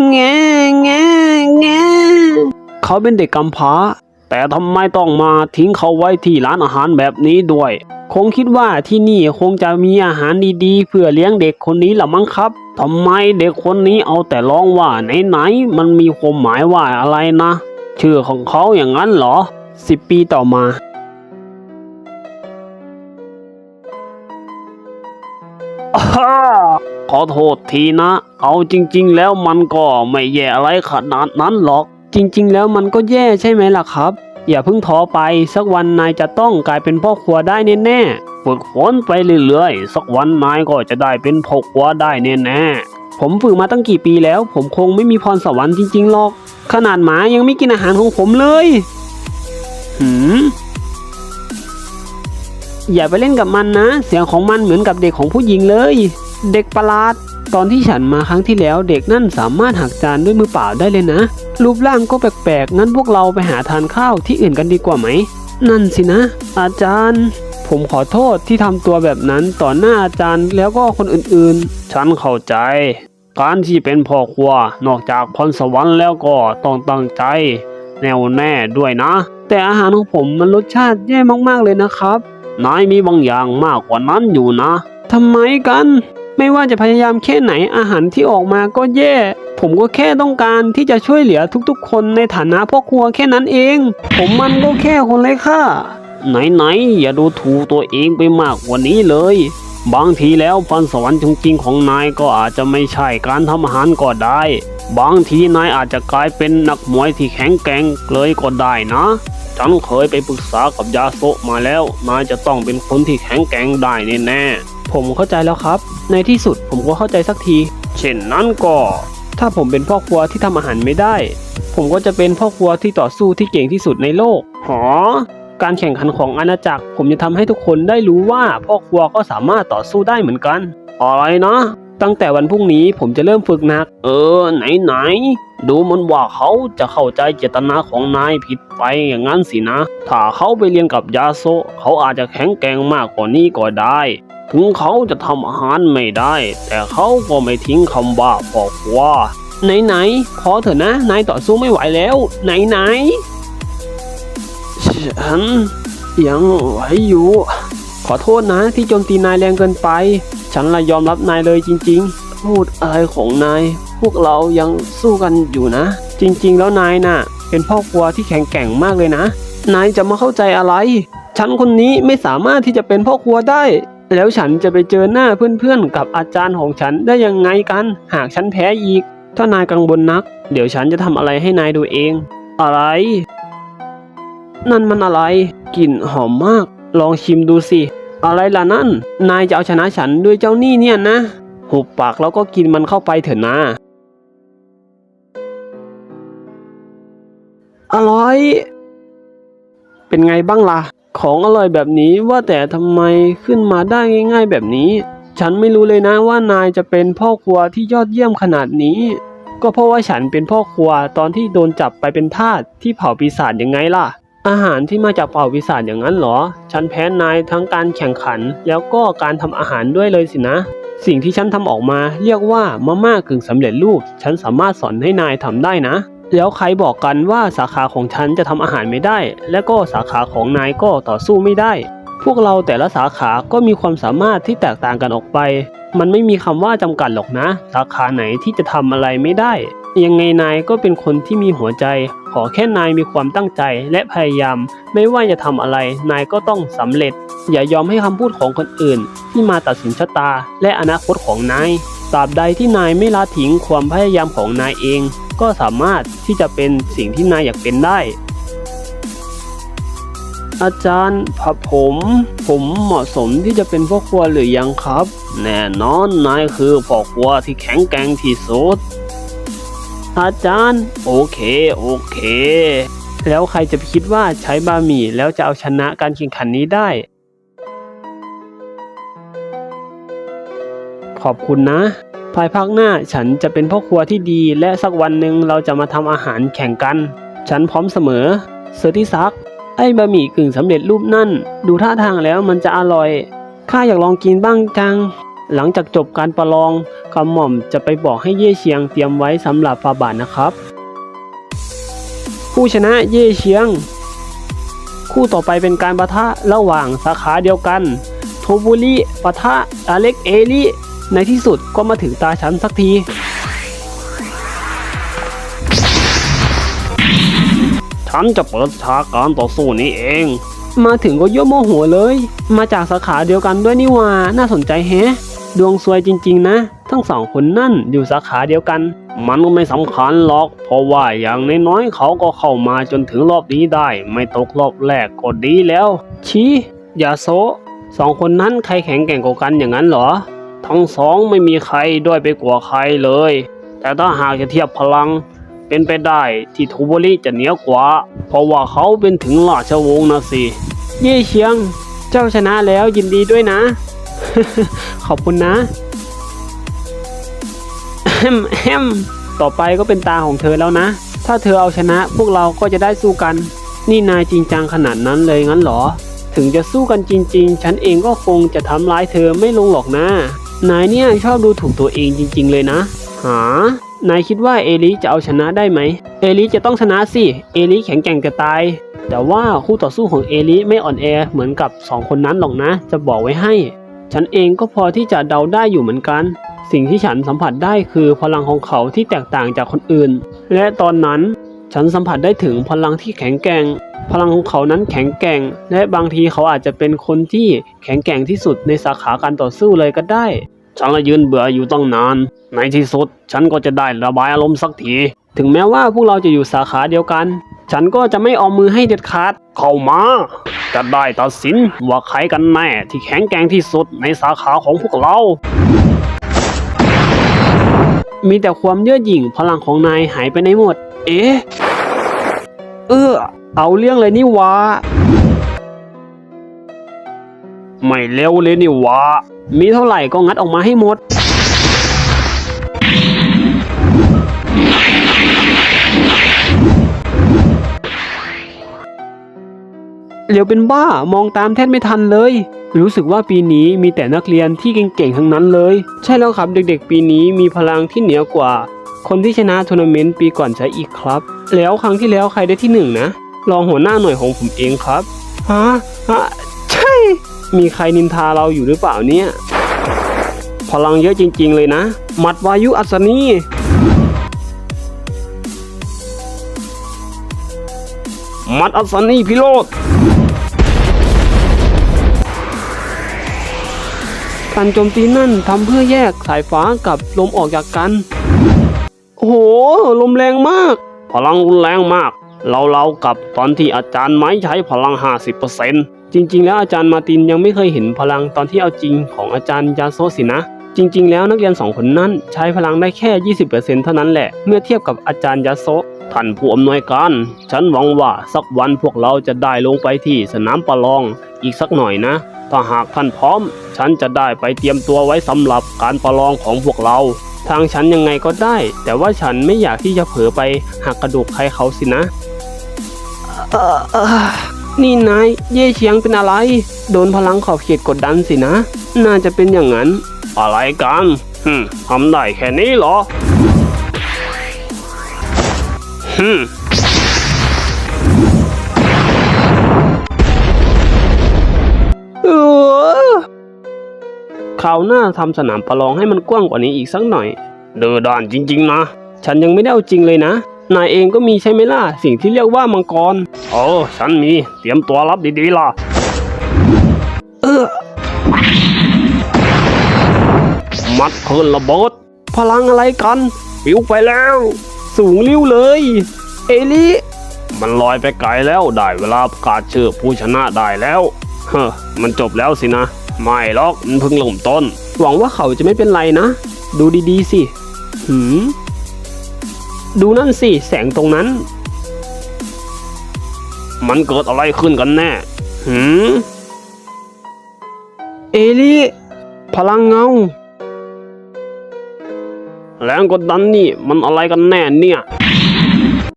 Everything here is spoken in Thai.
แงแงแงเขาเป็นเด็กกำพร้า แต่ทำไมต้องมาทิ้งเขาไว้ที่ร้านอาหารแบบนี้ด้วย คงคิดว่าที่นี่คงจะมีอาหารดีๆ เพื่อเลี้ยงเด็กคนนี้ละมั้งครับทำไมเด็กคนนี้เอาแต่ร้องว่าไหนๆมันมีความหมายว่าอะไรนะ ชื่อของเขาอย่างนั้นเหรอสิบปีต่อมาอ้า อโทษทีนะ เอาจริง ๆ แล้วมันก็ไม่แย่อะไรขนาดนั้นหรอก จริง ๆ แล้วมันก็แย่ใช่ไหมล่ะครับ อย่าเพิ่งท้อไป สักวันนายจะต้องกลายเป็นพ่อครัวได้แน่ๆ ฝึกฝนไปเรื่อยๆ สักวันนายก็จะได้เป็นพ่อครัวได้แน่ๆ ผมฝึกมาตั้งกี่ปีแล้ว ผมคงไม่มีพรสวรรค์จริงๆหรอก ขนาดหมายังไม่กินอาหารของผมเลย หืม อย่าไปเล่นกับมันนะ เสียงของมันเหมือนกับเด็กของผู้หญิงเลย เด็กประหลาด ตอนที่ฉันมาครั้งที่แล้วเด็กนั่นสามารถหักจานด้วยมือเปล่าได้เลยนะ รูปร่างก็แปลกๆงั้นพวกเราไปหาทานข้าวที่อื่นกันดีกว่าไหม นั่นสินะ อาจารย์ ผมขอโทษที่ทำตัวแบบนั้นต่อหน้าอาจารย์แล้วก็คนอื่นๆ ฉันเข้าใจการที่เป็นพ่อครัวนอกจากพรสวรรค์แล้วก็ต้องตั้งใจ แน่วแน่ด้วยนะ แต่อาหารของผมมันรสชาติแย่มากๆเลยนะครับ นายมีบางอย่างมากกว่านั้นอยู่นะทำไมกัน ไม่ว่าจะพยายามแค่ไหนอาหารที่ออกมาก็แย่ ผมก็แค่ต้องการที่จะช่วยเหลือทุกๆ คนในฐานะพ่อครัวแค่นั้นเอง ผมมันก็แค่คนไร้ค่าไหนๆอย่าดูถูกตัวเองไปมากกว่านี้เลย บางทีแล้วพรสวรรค์จริงๆของนายก็อาจจะไม่ใช่การทำอาหารก็ได้ บางทีนายอาจจะกลายเป็นนักมวยที่แข็งแกร่งเลยก็ได้นะ ฉันเคยไปปรึกษากับยาโซะมาแล้ว นายจะต้องเป็นคนที่แข็งแกร่งได้แน่ๆผมเข้าใจแล้วครับ ในที่สุดผมก็เข้าใจสักที เช่นนั้นก็ ถ้าผมเป็นพ่อครัวที่ทำอาหารไม่ได้ ผมก็จะเป็นพ่อครัวที่ต่อสู้ที่เก่งที่สุดในโลก หอ การแข่งขันของอาณาจักร ผมจะทำให้ทุกคนได้รู้ว่าพ่อครัวก็สามารถต่อสู้ได้เหมือนกัน อะไรนะ ตั้งแต่วันพรุ่งนี้ผมจะเริ่มฝึกหนัก เออ ไหนไหน ดูเหมันว่าเขาจะเข้าใจเจตนาของนายผิดไปอย่างนั้นสินะ ถ้าเขาไปเรียนกับยาโซเขาอาจจะแข็งแกร่งมากกว่านี้ก็ได้ ถึงเขาจะทำอาหารไม่ได้ แต่เขาก็ไม่ทิ้งคำว่าพ่อครัวไหนไหนพอเถอะนะ นายต่อสู้ไม่ไหวแล้ว ไหนไหนฉันยังไหวอยู่ ขอโทษนะที่โจมตีนายแรงเกินไป ฉันละยอมรับนายเลยจริง ๆ พูดอะไรของนาย พวกเรายังสู้กันอยู่นะ จริง ๆ แล้วนายน่ะ เป็นพ่อครัวที่แข็งแกร่งมากเลยนะ นายจะมาเข้าใจอะไร ฉันคนนี้ไม่สามารถที่จะเป็นพ่อครัวได้ แล้วฉันจะไปเจอหน้าเพื่อนๆ กับอาจารย์ของฉันได้ยังไงกัน หากฉันแพ้อีก ถ้านายกังวลนัก เดี๋ยวฉันจะทำอะไรให้นายดูเอง อะไร นั่นมันอะไร กลิ่นหอมมาก ลองชิมดูสิ อะไรล่ะนั่น นายจะเอาชนะฉันด้วยเจ้านี่เนี่ยนะ หุบปากแล้วก็กินมันเข้าไปเถอะนะ อร่อย เป็นไงบ้างล่ะ ของอร่อยแบบนี้ว่าแต่ทำไมขึ้นมาได้ง่าย ๆ แบบนี้ ฉันไม่รู้เลยนะว่านายจะเป็นพ่อครัวที่ยอดเยี่ยมขนาดนี้ ก็เพราะว่าฉันเป็นพ่อครัวตอนที่โดนจับไปเป็นทาสที่เผ่าปีศาจยังไงล่ะ อาหารที่มาจากเผ่าปีศาจอย่างนั้นเหรอ ฉันแพ้นายทั้งการแข่งขัน แล้วก็การทำอาหารด้วยเลยสินะ สิ่งที่ฉันทำออกมา เรียกว่ามาม่ากึ่งสำเร็จรูป ฉันสามารถสอนให้นายทำได้นะ แล้วใครบอกกันว่าสาขาของฉันจะทำอาหารไม่ได้ และก็สาขาของนายก็ต่อสู้ไม่ได้ พวกเราแต่ละสาขาก็มีความสามารถที่แตกต่างกันออกไป มันไม่มีคำว่าจำกัดหรอกนะ สาขาไหนที่จะทำอะไรไม่ได้ ยังไงนายก็เป็นคนที่มีหัวใจ ขอแค่นายมีความตั้งใจและพยายาม ไม่ว่าจะทำอะไร นายก็ต้องสำเร็จ อย่ายอมให้คำพูดของคนอื่น ที่มาตัดสินชะตา และอนาคตของนายตราบใดที่นายไม่ละทิ้งความพยายามของนายเอง ก็สามารถที่จะเป็นสิ่งที่นายอยากเป็นได้ อาจารย์ผับผม ผมเหมาะสมที่จะเป็นพ่อครัวหรือยังครับ แน่นอนนายคือพ่อครัวที่แข็งแกร่งที่สุด อาจารย์ โอเค โอเค แล้วใครจะไปคิดว่าใช้บะหมี่แล้วจะเอาชนะการแข่งขันนี้ได้ ขอบคุณนะ ภายภาคหน้าฉันจะเป็นพ่อครัวที่ดีและสักวันหนึ่งเราจะมาทำอาหารแข่งกัน ฉันพร้อมเสมอเซอร์ที่ซักไอ้บะหมี่กึ่งสำเร็จรูปนั่น ดูท่าทางแล้วมันจะอร่อย ข้าอยากลองกินบ้างจัง หลังจากจบการประลองกำหม่อมจะไปบอกให้เย่เชียงเตรียมไว้สำหรับฟาบาทนะครับ ผู้ชนะเย่เชียง คู่ต่อไปเป็นการประทะระหว่างสาขาเดียวกัน โทบุริปะทะอเล็กเอลิในที่สุดก็มาถึงตาฉันสักทีฉันจะเปิดฉากการต่อสู้นี้เอง มาถึงก็ยั่วโมโหเลย มาจากสาขาเดียวกันด้วยนี่ว่า น่าสนใจแฮะ ดวงซวยจริงๆนะ ทั้งสองคนนั่นอยู่สาขาเดียวกัน มันก็ไม่สำคัญหรอก เพราะว่าอย่างน้อยๆเขาก็เข้ามาจนถึงรอบนี้ได้ ไม่ตกรอบแรกก็ดีแล้ว ชี้อย่าโซสองคนนั้นใครแข็งแกร่งกว่ากันอย่างนั้นเหรอ ทั้งสองไม่มีใครด้อยไปกว่าใครเลย แต่ถ้าหากจะเทียบพลัง เป็นไปได้ที่ทูโบริจะเหนือกว่า เพราะว่าเขาเป็นถึงราชวงศ์นะสิ เย่เชียง เจ้าชนะแล้วยินดีด้วยนะ ขอบคุณนะแฮมแฮมต่อไปก็เป็นตาของเธอแล้วนะ ถ้าเธอเอาชนะพวกเราก็จะได้สู้กัน นี่นายจริงจังขนาดนั้นเลยงั้นหรอ ถึงจะสู้กันจริง ๆ ฉันเองก็คงจะทำร้ายเธอไม่ลงหรอกนะ นายเนี่ยชอบดูถูกตัวเองจริง ๆ เลยนะ หา นายคิดว่าเอลิจะเอาชนะได้ไหม เอลิจะต้องชนะสิ เอลิแข็งแกร่งจะตาย แต่ว่าคู่ต่อสู้ของเอลิไม่อ่อนแอเหมือนกับสองคนนั้นหรอกนะ จะบอกไว้ให้ ฉันเองก็พอที่จะเดาได้อยู่เหมือนกัน สิ่งที่ฉันสัมผัสได้คือพลังของเขาที่แตกต่างจากคนอื่น และตอนนั้นฉันสัมผัสได้ถึงพลังที่แข็งแกร่ง พลังของเขานั้นแข็งแกร่ง และบางทีเขาอาจจะเป็นคนที่แข็งแกร่งที่สุดในสาขาการต่อสู้เลยก็ได้ ฉันละยืนเบื่ออยู่ตั้งนาน ในที่สุด ฉันก็จะได้ระบายอารมณ์สักที ถึงแม้ว่าพวกเราจะอยู่สาขาเดียวกัน ฉันก็จะไม่เอามือให้เด็ดขาด เข้ามาจะได้ตัดสินว่าใครกันแน่ที่แข็งแกร่งที่สุดในสาขาของพวกเรา มีแต่ความเย่อหยิ่งพลังของนายหายไปในหมด เอ๊ะ เออ เอาเรื่องเลยนี่วะ ไม่เร็วเลยนี่วะ มีเท่าไหร่ก็งัดออกมาให้หมด เหลียวเป็นบ้ามองตามแทบไม่ทันเลย รู้สึกว่าปีนี้มีแต่นักเรียนที่เก่งๆทั้งนั้นเลย ใช่แล้วครับเด็กๆ ปีนี้มีพลังที่เหนือกว่า คนที่ชนะทัวร์นาเมนต์ปีก่อนใช้อีกครับ แล้วครั้งที่แล้วใครได้ที่หนึ่งนะรองหัวหน้าหน่วยของผมเองครับฮะฮะใช่ มีใครนินทาเราอยู่หรือเปล่าเนี่ย พลังเยอะจริง ๆ เลยนะ มัดวายุอัศนี มัดอัศนีพิโรธการโจมตีนั่นทำเพื่อแยกสายฟ้ากับลมออกจากกัน โอ้โห ลมแรงมาก พลังรุนแรงมาก เราเรากับตอนที่อาจารย์ไม้ใช้พลัง 50%จริง ๆ แล้วอาจารย์มาตินยังไม่เคยเห็นพลังตอนที่เอาจริงของอาจารย์ยาโซสินะ จริง ๆ แล้วนักเรียนสองคนนั้นใช้พลังได้แค่ 20%เท่านั้นแหละ เมื่อเทียบกับอาจารย์ยาโซ ท่านผู้อำนวยการ ฉันหวังว่าสักวันพวกเราจะได้ลงไปที่สนามประลองอีกสักหน่อยนะ ถ้าหากท่านพร้อม ฉันจะได้ไปเตรียมตัวไว้สำหรับการประลองของพวกเรา ทางฉันยังไงก็ได้ แต่ว่าฉันไม่อยากที่จะเผลอไปหักกระดูกใครเขาสินะนี่นายเย่เชียงเป็นอะไร โดนพลังขอบเขตกดดันสินะ น่าจะเป็นอย่างนั้น อะไรกันฮึทำได้แค่นี้เหรอ ฮึมเออคราวหน้าทำสนามประลองให้มันกว้างกว่านี้อีกสักหน่อย เดือดานจริง ๆ นะ ฉันยังไม่ได้เอาจริงเลยนะ นายเองก็มีใช่ไหมล่ะ สิ่งที่เรียกว่ามังกรโอ้ฉันมี เตรียมตัวรับดีๆล่ะ เออ มัดเคินระเบิดพลังอะไรกันปิวไปแล้ว สูงริ้วเลย เอลิมันลอยไปไกลแล้วได้เวลาประกาศชื่อผู้ชนะได้แล้ว เฮ้อมันจบแล้วสินะ ไม่หรอกมันเพิ่งเริ่มต้น หวังว่าเขาจะไม่เป็นไรนะ ดูดีๆสิ หืม ดูนั่นสิ แสงตรงนั้น มันเกิดอะไรขึ้นกันแน่ หืม เอลี่พลังเงา แรงกดดันนี่มันอะไรกันแน่เนี่ย